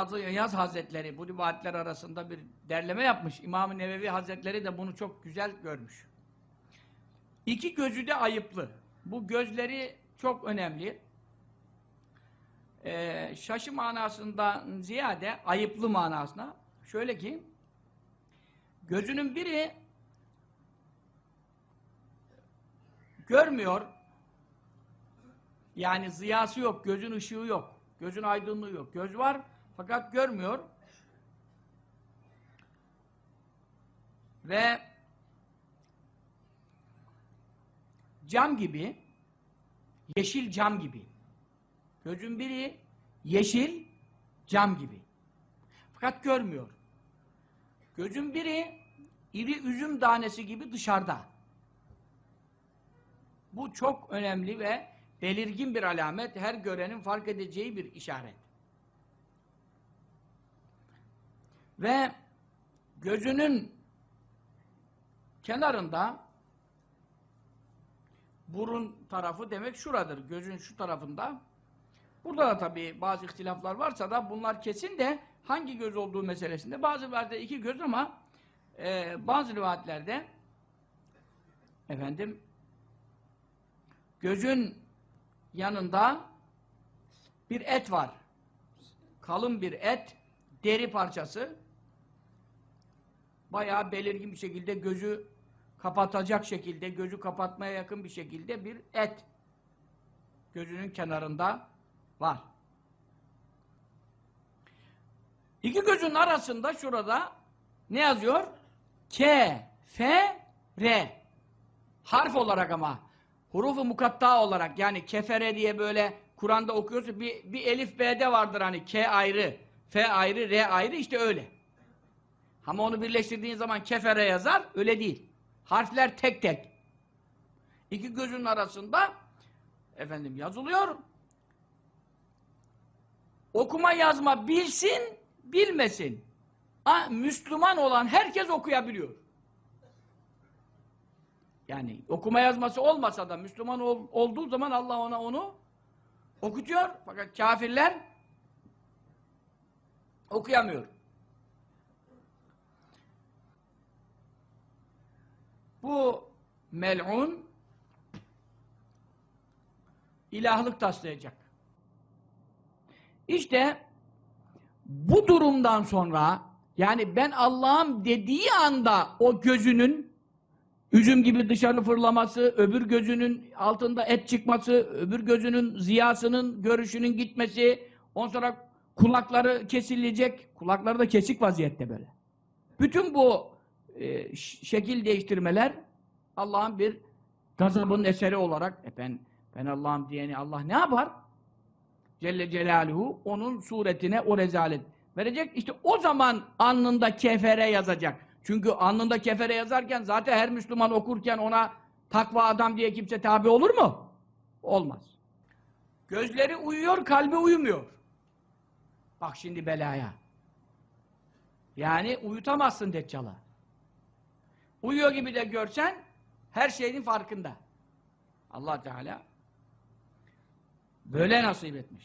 Kadı İyaz Hazretleri bu rivayetler arasında bir derleme yapmış. İmam-ı Nevevi Hazretleri de bunu çok güzel görmüş. İki gözü de ayıplı. Bu gözleri çok önemli. Ee, şaşı manasından ziyade ayıplı manasına. Şöyle ki gözünün biri görmüyor. Yani ziyası yok, gözün ışığı yok. Gözün aydınlığı yok. Göz var fakat görmüyor. Ve cam gibi yeşil cam gibi. Gözün biri yeşil cam gibi. Fakat görmüyor. Gözün biri iri üzüm tanesi gibi dışarıda. Bu çok önemli ve belirgin bir alamet, her görenin fark edeceği bir işaret. Ve gözünün kenarında burun tarafı demek şuradır. Gözün şu tarafında. Burada da tabii bazı ihtilaflar varsa da bunlar kesin de hangi göz olduğu meselesinde. Bazı rivayette iki göz ama e, bazı rivayetlerde efendim gözün yanında bir et var. Kalın bir et, deri parçası. Bayağı belirgin bir şekilde gözü kapatacak şekilde, gözü kapatmaya yakın bir şekilde bir et gözünün kenarında var. İki gözün arasında şurada ne yazıyor? K, F, R. Harf olarak ama hurufu mukatta olarak yani kefere diye böyle Kur'an'da okuyorsa bir, bir elif B'de vardır hani K ayrı, F ayrı, R ayrı işte öyle. Ama onu birleştirdiğin zaman kefere yazar, öyle değil. Harfler tek tek. İki gözün arasında efendim yazılıyor. Okuma yazma bilsin, bilmesin. A, Müslüman olan herkes okuyabiliyor. Yani okuma yazması olmasa da Müslüman ol, olduğu zaman Allah ona onu okutuyor. Fakat kafirler okuyamıyor. Bu mel'un ilahlık taslayacak. İşte bu durumdan sonra yani ben Allah'ım dediği anda o gözünün üzüm gibi dışarı fırlaması, öbür gözünün altında et çıkması, öbür gözünün ziyasının, görüşünün gitmesi, ondan sonra kulakları kesilecek, kulakları da kesik vaziyette böyle. Bütün bu e, şekil değiştirmeler Allah'ın bir gazabının eseri olarak e ben, ben Allah'ım diyeni Allah ne yapar? Celle Celaluhu onun suretine o rezalet verecek. İşte o zaman alnında kefere yazacak. Çünkü alnında kefere yazarken zaten her Müslüman okurken ona takva adam diye kimse tabi olur mu? Olmaz. Gözleri uyuyor, kalbi uyumuyor. Bak şimdi belaya. Yani uyutamazsın Deccal'a. Uyuyor gibi de görsen her şeyin farkında. Allah Teala böyle nasip etmiş.